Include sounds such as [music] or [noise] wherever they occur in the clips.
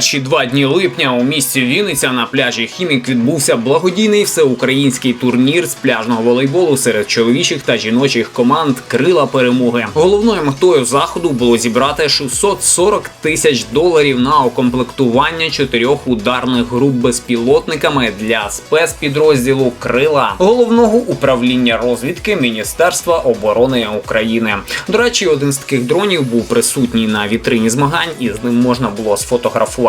перші два дні липня у місті Вінниця на пляжі Хімік відбувся благодійний всеукраїнський турнір з пляжного волейболу серед чоловічих та жіночих команд Крила перемоги. Головною метою заходу було зібрати 640 тисяч доларів на укомплектування чотирьох ударних груп безпілотниками для спецпідрозділу Крила головного управління розвідки Міністерства оборони України. До речі, один з таких дронів був присутній на вітрині змагань, і з ним можна було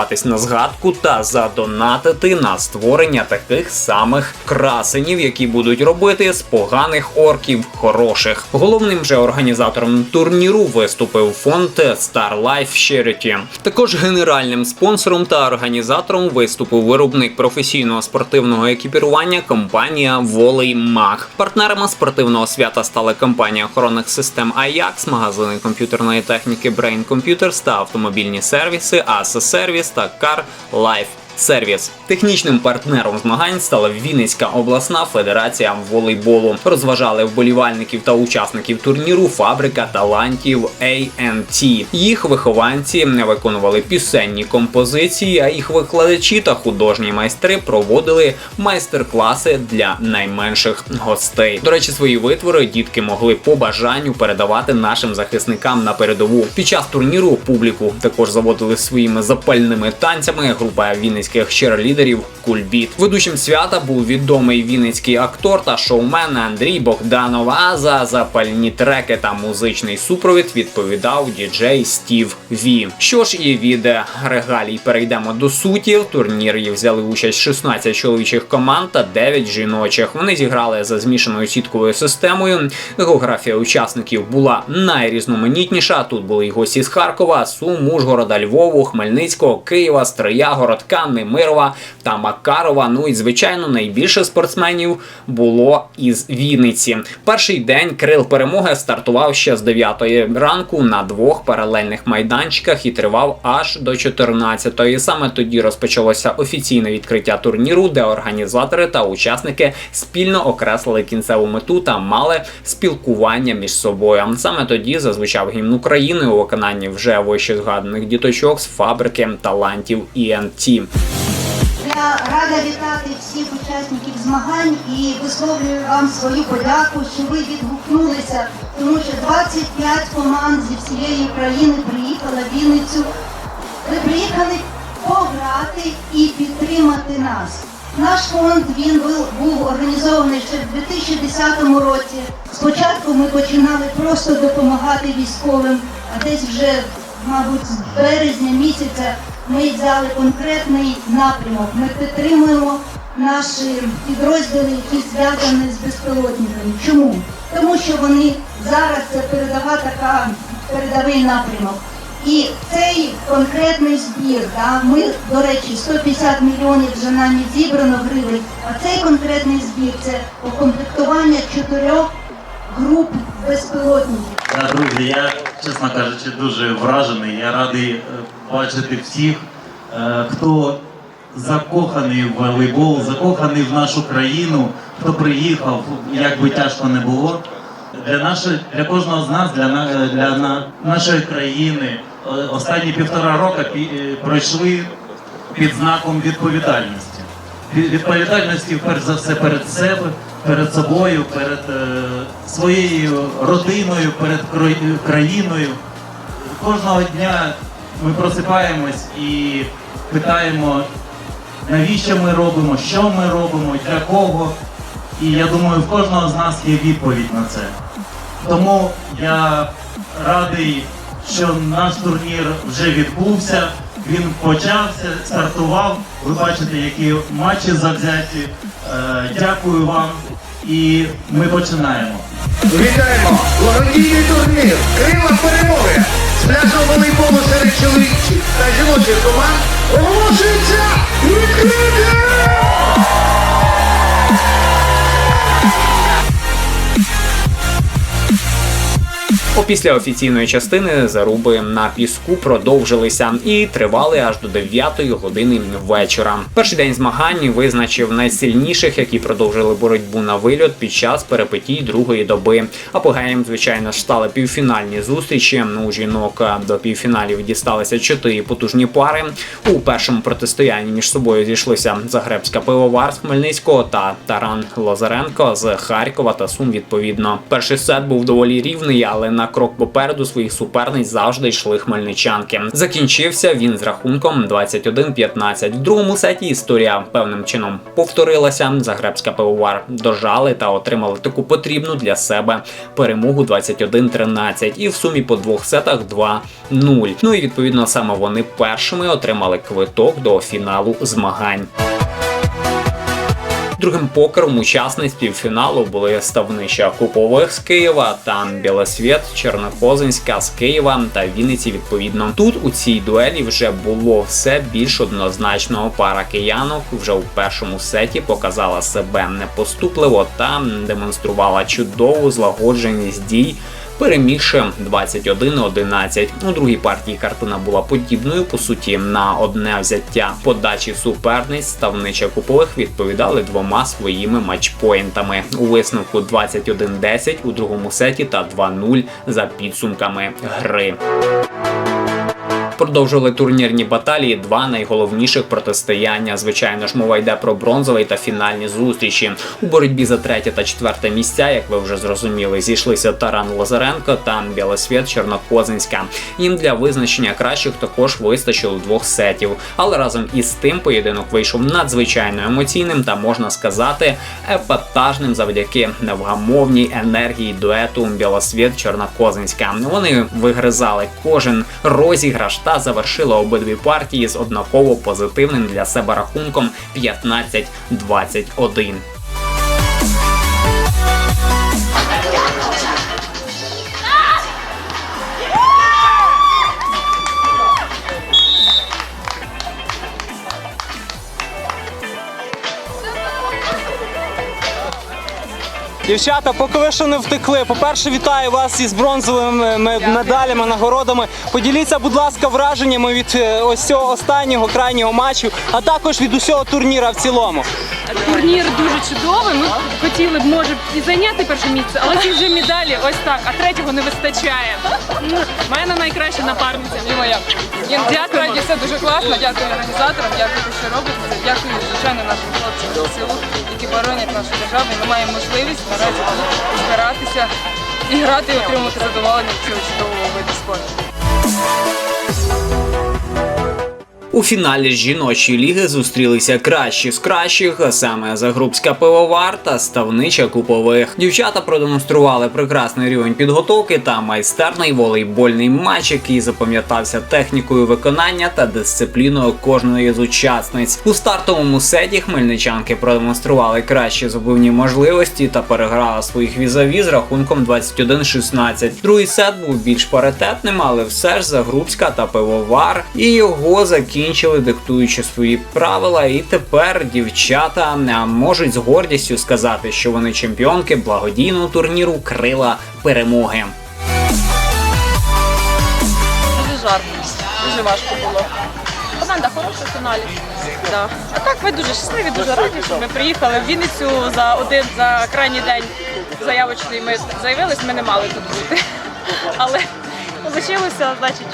сфотографуватись на згадку та задонатити на створення таких самих красенів, які будуть робити з поганих орків хороших. Головним же організатором турніру виступив фонд Star Life Charity. Також генеральним спонсором та організатором виступив виробник професійного спортивного екіпірування компанія Волей Маг. Партнерами спортивного свята стали компанія охоронних систем Ajax, магазини комп'ютерної техніки Brain Computers та автомобільні сервіси ASA Service Car Life Сервіс технічним партнером змагань стала Вінницька обласна федерація волейболу. Розважали вболівальників та учасників турніру фабрика талантів ANT. Їх вихованці виконували пісенні композиції, а їх викладачі та художні майстри проводили майстер-класи для найменших гостей. До речі, свої витвори дітки могли по бажанню передавати нашим захисникам на передову. Під час турніру публіку також заводили своїми запальними танцями. Група вінницьких черлідерів Кульбіт. Ведучим свята був відомий вінницький актор та шоумен Андрій Богданов. А за запальні треки та музичний супровід відповідав діджей Стів Ві. Що ж і від регалій перейдемо до суті. В турнірі взяли участь 16 чоловічих команд та 9 жіночих. Вони зіграли за змішаною сітковою системою. Географія учасників була найрізноманітніша. Тут були й гості з Харкова, Сум, Ужгорода, Львову, Хмельницького, Києва, Стрия, Городка, Немирова та Макарова. Ну і звичайно, найбільше спортсменів було із Вінниці. Перший день Крил перемоги стартував ще з 9 ранку на двох паралельних майданчиках і тривав аж до 14-ї. Саме тоді розпочалося офіційне відкриття турніру, де організатори та учасники спільно окреслили кінцеву мету та мали спілкування між собою. Саме тоді зазвучав гімн України у виконанні вже вище згаданих діточок з фабрики талантів ENT. Я рада вітати всіх учасників змагань і висловлюю вам свою подяку, що ви відгукнулися, тому що 25 команд зі всієї України приїхала в Вінницю. Ви приїхали пограти і підтримати нас. Наш фонд він був, був організований ще в 2010 році. Спочатку ми починали просто допомагати військовим, а десь вже, мабуть, з березня місяця ми взяли конкретний напрямок. Ми підтримуємо наші підрозділи, які зв'язані з безпілотниками. Чому? Тому що вони зараз це передова така передовий напрямок. І цей конкретний збір, да, ми, до речі, 150 мільйонів вже нами зібрано гривень, а цей конкретний збір це укомплектування чотирьох груп безпілотників. Да, друзі, я, чесно кажучи, дуже вражений. Я радий е, бачити всіх, е, хто закоханий в волейбол, закоханий в нашу країну, хто приїхав, як би тяжко не було. Для нашої, для кожного з нас, для, на- для на- нашої країни е, останні півтора року е, пройшли під знаком відповідальності. Від- Відповідальності перш за все перед себе, перед собою, перед е, своєю родиною, перед країною. Кожного дня ми просипаємось і питаємо, навіщо ми робимо, що ми робимо, для кого. І я думаю, в кожного з нас є відповідь на це. Тому я радий, що наш турнір вже відбувся. Він почався, стартував. Ви бачите, які матчі завзяті. Е, Дякую вам. І ми починаємо. Вітаємо! Благодійний турнір Крила перемоги з пляжного волейболу серед чоловічих та жіночих команд оголошується відкритим! Опісля офіційної частини заруби на піску продовжилися і тривали аж до 9 години вечора. Перший день змагань визначив найсильніших, які продовжили боротьбу на вильот під час перепитій другої доби. Апогеєм, звичайно, стали півфінальні зустрічі. У жінок е, до півфіналів дісталися чотири потужні пари. У першому протистоянні між собою зійшлися Загребська пивовар з Хмельницького та Таран Лазаренко з Харкова та Сум. Відповідно, перший сет був доволі рівний, але на крок попереду своїх суперниць завжди йшли хмельничанки. Закінчився він з рахунком 21-15. В другому сеті історія певним чином повторилася. Загребська пивовар дожали та отримали таку потрібну для себе перемогу 21-13. І в сумі по двох сетах 2-0. Ну і відповідно саме вони першими отримали квиток до фіналу змагань. Другим покером учасниць півфіналу були ставнища Купових з Києва та Білосвіт, Чернокозинська з Києва та Вінниці. Відповідно, тут у цій дуелі вже було все більш однозначного. Пара киянок вже у першому сеті показала себе непоступливо та демонструвала чудову злагодженість дій перемігши 21-11. У другій партії картина була подібною по суті на одне взяття подачі суперниць. Ставнича купових відповідали двома своїми матчпоінтами у висновку 21-10 у другому сеті та 2-0 за підсумками гри. Продовжували турнірні баталії два найголовніших протистояння. Звичайно ж, мова йде про бронзовий та фінальні зустрічі. У боротьбі за третє та четверте місця, як ви вже зрозуміли, зійшлися Таран Лазаренко та Білосвіт Чорнокозинська. Їм для визначення кращих також вистачило двох сетів. Але разом із тим поєдинок вийшов надзвичайно емоційним та можна сказати епатажним завдяки невгамовній енергії дуету Білосвіт Чорнокозинська. Вони вигризали кожен розіграш та завершила обидві партії з однаково позитивним для себе рахунком 15-21. Дівчата, поки ви ще не втекли. По-перше, вітаю вас із бронзовими медалями, нагородами. Поділіться, будь ласка, враженнями від е, ось цього останнього крайнього матчу, а також від усього турніра в цілому. Турнір дуже чудовий. Ми хотіли б може і зайняти перше місце, але ці вже медалі ось так, а третього не вистачає. Ну, в мене найкраща напарниця. І моя. Дякую, все дуже класно. Дякую організаторам, дякую, що робите. Дякую, звичайно, нашим хлопцям які боронять нашу державу. Ми маємо можливість наразі збиратися і грати, і отримувати задоволення від цього чудового виду спорту. У фіналі жіночої ліги зустрілися кращі з кращих, а саме Загрубська пивовар та ставнича купових. Дівчата продемонстрували прекрасний рівень підготовки та майстерний волейбольний матч, який запам'ятався технікою виконання та дисципліною кожної з учасниць. У стартовому сеті хмельничанки продемонстрували кращі зубивні можливості та переграли своїх візаві з рахунком 21-16. Другий сет був більш паритетним, але все ж Загрубська та пивовар і його закінчили, диктуючи свої правила. І тепер дівчата можуть з гордістю сказати, що вони чемпіонки благодійного турніру Крила перемоги. Дуже жарко, дуже важко було. Команда хороша в фіналі. Да. А так ми дуже щасливі, дуже раді, що ми приїхали в Вінницю за один за крайній день заявочний. Ми заявились, ми не мали тут бути. Але залишилося, значить,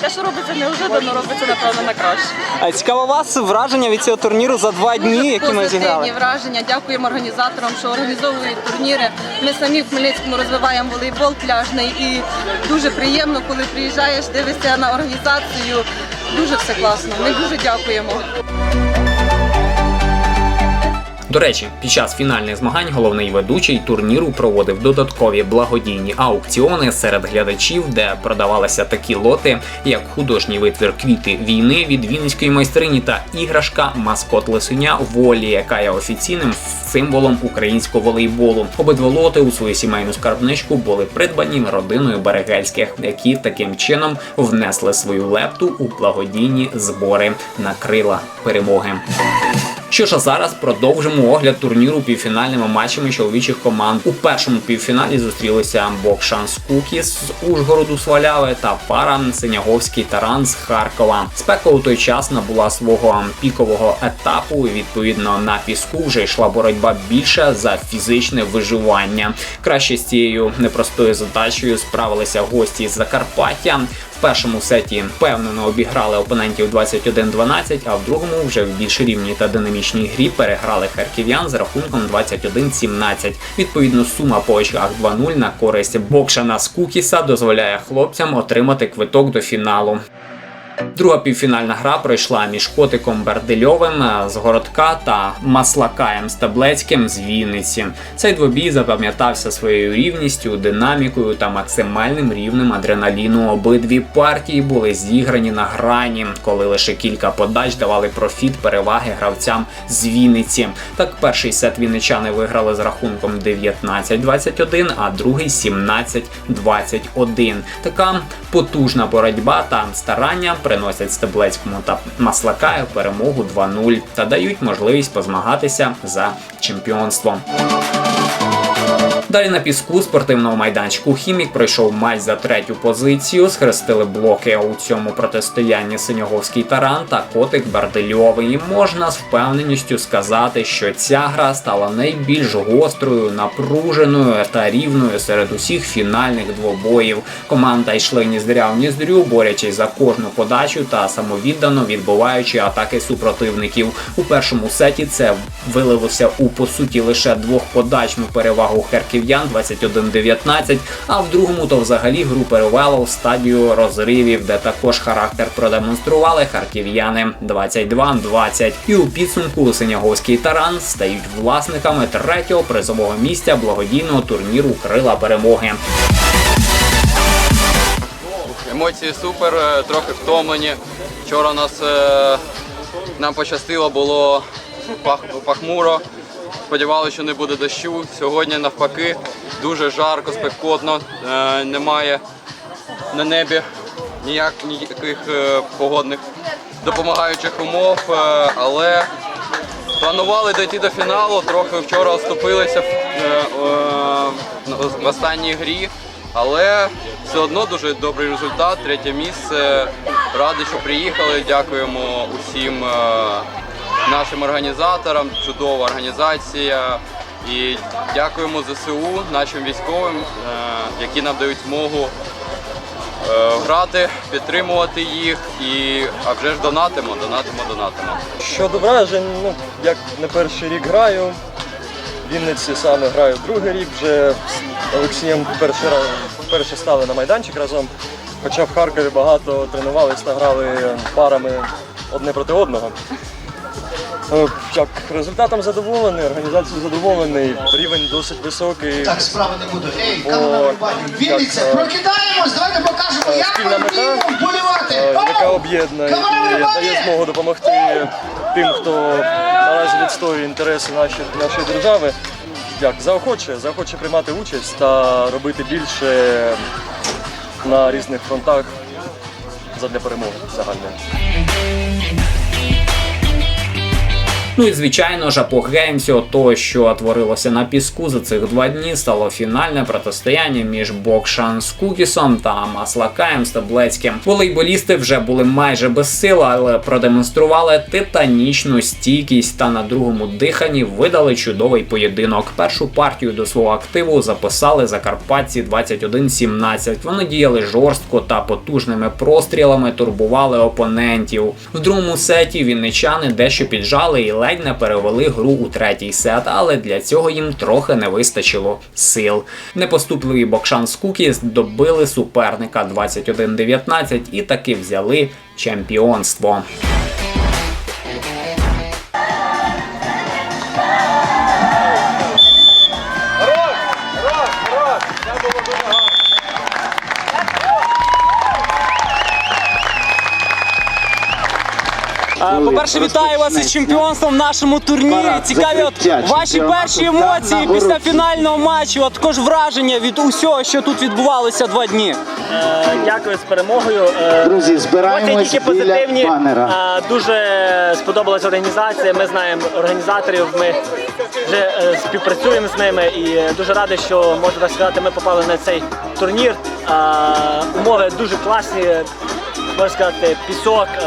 те, що робиться неожиданно, робиться напевно на краще. А цікаво вас враження від цього турніру за два дні, які ми позитивні зіграли. враження. Дякуємо організаторам, що організовують турніри. Ми самі в Хмельницькому розвиваємо волейбол пляжний і дуже приємно, коли приїжджаєш, дивишся на організацію. Дуже все класно. Ми дуже дякуємо. До речі, під час фінальних змагань головний ведучий турніру проводив додаткові благодійні аукціони серед глядачів, де продавалися такі лоти, як художній витвір квіти війни від вінницької майстрині та іграшка маскот лисеня волі, яка є офіційним символом українського волейболу. Обидва лоти у свою сімейну скарбничку були придбані родиною Берегельських, які таким чином внесли свою лепту у благодійні збори на крила перемоги. Що ж, а зараз продовжимо огляд турніру півфінальними матчами чоловічих команд. У першому півфіналі зустрілися Бокшан з Кукі з Ужгороду Сваляви та пара Синяговський Таран з Харкова. Спека у той час набула свого пікового етапу. і, Відповідно, на піску вже йшла боротьба більше за фізичне виживання. Краще з цією непростою задачею справилися гості з Закарпаття. В першому сеті впевнено обіграли опонентів 21-12, а в другому вже в більш рівній та динамічній грі переграли харків'ян з рахунком 21-17. Відповідно, сума по очках 2-0 на користь Бокшана Скукіса дозволяє хлопцям отримати квиток до фіналу. Друга півфінальна гра пройшла між котиком Бердильовим е, з городка та Маслакаєм Стаблецьким з Вінниці. Цей двобій запам'ятався своєю рівністю, динамікою та максимальним рівнем адреналіну. Обидві партії були зіграні на грані, коли лише кілька подач давали профіт переваги гравцям з Вінниці. Так, перший сет вінничани виграли з рахунком 19-21, а другий 17-21. Така потужна боротьба та старання приносять Стеблецькому та Маслакаю перемогу 2-0 та дають можливість позмагатися за чемпіонством. Далі на піску спортивного майданчику Хімік пройшов матч за третю позицію. Схрестили блоки у цьому протистоянні Синьоговський таран та Котик Бардельовий. І можна з впевненістю сказати, що ця гра стала найбільш гострою, напруженою та рівною серед усіх фінальних двобоїв. Команда йшли ніздря в ніздрю, борючись за кожну подачу та самовіддано відбуваючи атаки супротивників. У першому сеті це виливося у по суті лише двохподачну перевагу харків'ян 21-19, а в другому то взагалі гру перевело в стадію розривів, де також характер продемонстрували харків'яни 22-20. І у підсумку Синяговський таран стають власниками третього призового місця благодійного турніру Крила перемоги. Емоції супер, е, трохи втомлені. Вчора нас е, нам пощастило, було пах, пахмуро. Сподівалися, що не буде дощу. Сьогодні навпаки дуже жарко, спекотно. Е, немає на небі ніяких е, погодних допомагаючих умов, е, але планували дійти до фіналу. Трохи вчора оступилися в, останній грі. Але все одно дуже добрий результат, третє місце. Радий, що приїхали. Дякуємо усім нашим організаторам, чудова організація. І дякуємо ЗСУ, нашим військовим, е, які нам дають змогу е, грати, підтримувати їх і а вже ж донатимо, донатимо, донатимо. Щодо вражень, ну як не перший рік граю. В Вінниці саме граю другий рік. Вже з Олексієм перший раз вперше стали на майданчик разом. Хоча в Харкові багато тренувалися грали парами одне проти одного. Е, Як результатом задоволений, організацією задоволений, рівень досить високий. Так, справи не буду. Ей, камера. Вінниця, е, прокидаємось, давайте покажемо, е, як ми мета, вміємо вболівати. яка об'єднує і дає змогу допомогти тим, хто наразі відстоює інтереси нашої, нашої держави. Як заохочує, заохочує приймати участь та робити більше на різних фронтах задля перемоги загальної. Ну і звичайно ж, апогеєм всього того, що творилося на піску за цих два дні, стало фінальне протистояння між Бокшан з Кукісом та Маслакаєм Стаблецьким. Волейболісти вже були майже без сил, але продемонстрували титанічну стійкість та на другому диханні видали чудовий поєдинок. Першу партію до свого активу записали закарпатці 21-17. Вони діяли жорстко та потужними прострілами турбували опонентів. В другому сеті вінничани дещо піджали і ледь не перевели гру у третій сет, але для цього їм трохи не вистачило сил. Непоступливі Бокшан з Кукіс добили суперника 21-19 і таки взяли чемпіонство. По-перше, вітаю вас із чемпіонством в нашому турнірі. Цікаві от ваші перші емоції після фінального матчу, а також враження від усього, що тут відбувалося два дні. Е, Дякую з перемогою. Е, Друзі, Емоції збираємось тільки біля позитивні. банера. Е, Дуже сподобалась організація. Ми знаємо організаторів. Ми вже е, співпрацюємо з ними і дуже радий, що можу так сказати, ми попали на цей турнір. Е, Умови дуже класні. Можна сказати, пісок, е,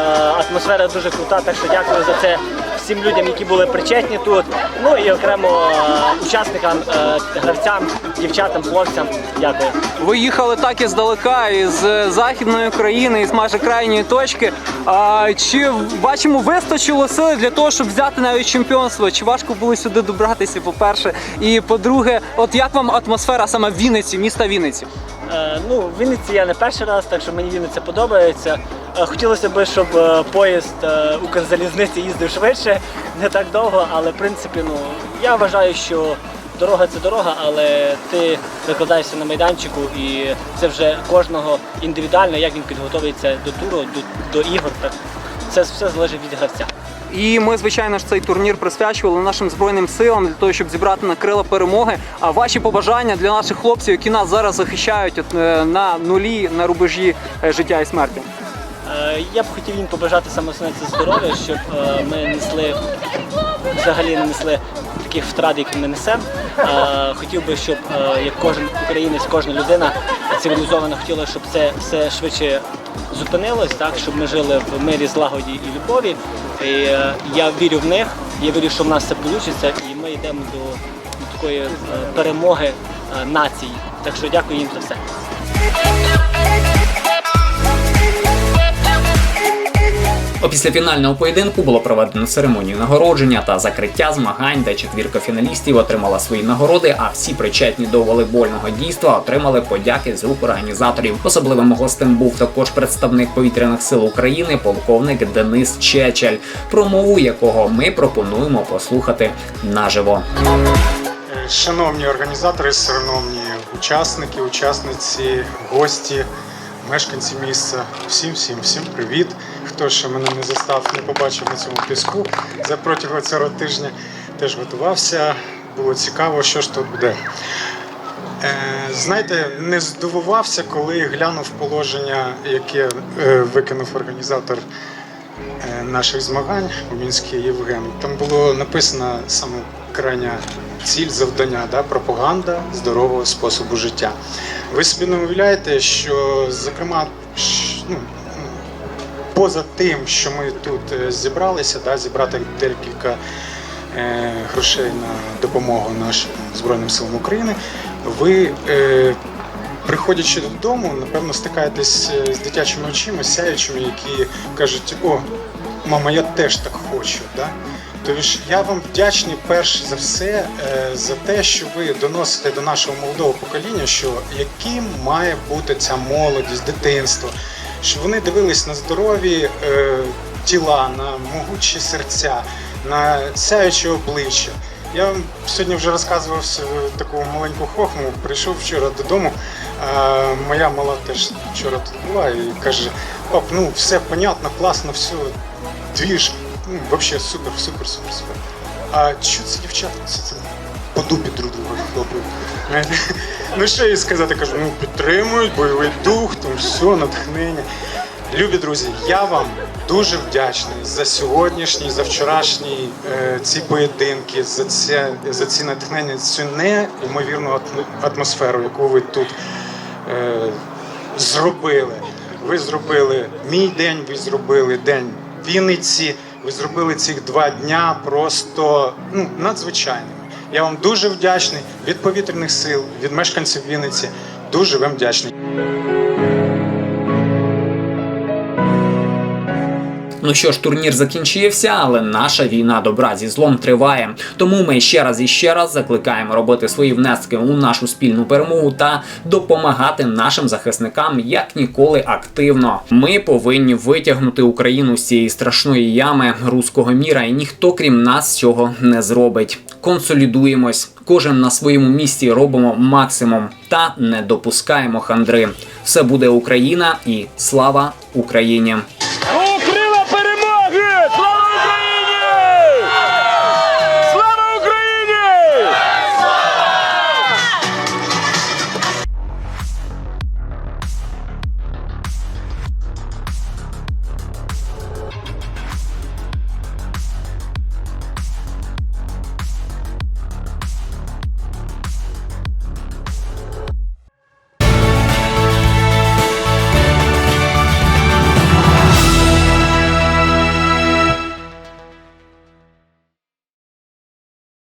атмосфера дуже крута. Так що дякую за це всім людям, які були причетні тут. Ну і окремо е, учасникам, е, гравцям, дівчатам, хлопцям. Дякую. Ви їхали так іздалека, із е, західної країни, із майже крайньої точки. А, чи бачимо, вистачило сили для того, щоб взяти навіть чемпіонство? Чи важко було сюди добратися, по-перше? І по-друге, от як вам атмосфера саме в Вінниці, міста Вінниці? Е, Ну, в Вінниці я не перший раз, так що мені Вінниця подобається. Е, Хотілося б, щоб е, поїзд е, Укрзалізниці їздив швидше, не так довго, але в принципі, ну я вважаю, що дорога це дорога, але ти викладаєшся на майданчику і це вже кожного індивідуально, як він підготовиться до туру, до, до ігор. Так це все залежить від гравця. І ми, звичайно ж, цей турнір присвячували нашим збройним силам для того, щоб зібрати на крила перемоги. А ваші побажання для наших хлопців, які нас зараз захищають е, на нулі на рубежі е, життя і смерті. Е, Я б хотів їм побажати саме здоров'я, щоб ми несли взагалі не несли таких втрат, які ми несемо. Е, Хотів би, щоб е, як кожен українець, кожна людина цивілізована хотіла, щоб це все швидше зупинилось, так щоб ми жили в мирі, злагоді і любові. І е, я вірю в них, я вірю, що в нас це вийде, і ми йдемо до, такої перемоги нації. Так що дякую їм за все. Після фінального поєдинку було проведено церемонію нагородження та закриття змагань, де четвірка фіналістів отримала свої нагороди. А всі причетні до волейбольного дійства отримали подяки з рук організаторів. Особливим гостем був також представник повітряних сил України, полковник Денис Чечель, промову якого ми пропонуємо послухати наживо. Шановні організатори, шановні учасники, учасниці, гості, мешканці міста, всім, всім, всім привіт. Хто ще мене не застав, не побачив на цьому піску за протягом цього тижня, теж готувався. Було цікаво, що ж тут буде. Е, знаєте, не здивувався, коли глянув положення, яке е, викинув організатор е, наших змагань у Мінській Євген. Там було написано саме крайня ціль завдання, да, пропаганда здорового способу життя. Ви собі не уявляєте, що, зокрема, ну, поза тим, що ми тут е, зібралися, да, зібрати декілька е, грошей на допомогу нашим Збройним силам України, ви, е, приходячи додому, напевно, стикаєтесь е, з дитячими очима, сяючими, які кажуть, о, мама, я теж так хочу. Да? Тож я вам вдячний перш за все е, за те, що ви доносите до нашого молодого покоління, що яким має бути ця молодість, дитинство, щоб вони дивились на здорові е, тіла, на могучі серця, на сяючі обличчя. Я вам сьогодні вже розказував таку маленьку хохму. Прийшов вчора додому. А моя мала теж вчора тут була і каже: пап, ну все понятно, класно, все, двіж, ну взагалі супер, супер, супер, супер. А що це дівчата? Це, це по дупі друг друга хлопають. [laughs] Ну що їй сказати, кажу, ну підтримують, бойовий дух, там все, натхнення. Любі друзі, я вам дуже вдячний за сьогоднішній, за вчорашні е, ці поєдинки, за це за ці натхнення, цю неймовірну атм- атмосферу, яку ви тут е, зробили. Ви зробили мій день, ви зробили день Вінниці. Ви зробили цих два дня просто ну, надзвичайними. Я вам дуже вдячний від повітряних сил, від мешканців Вінниці. Дуже вам вдячний. Ну що ж, турнір закінчився, але наша війна добра зі злом триває. Тому ми ще раз і ще раз закликаємо робити свої внески у нашу спільну перемогу та допомагати нашим захисникам як ніколи активно. Ми повинні витягнути Україну з цієї страшної ями руського міра, і ніхто крім нас цього не зробить. Консолідуємось, кожен на своєму місці робимо максимум та не допускаємо хандри. Все буде Україна і слава Україні!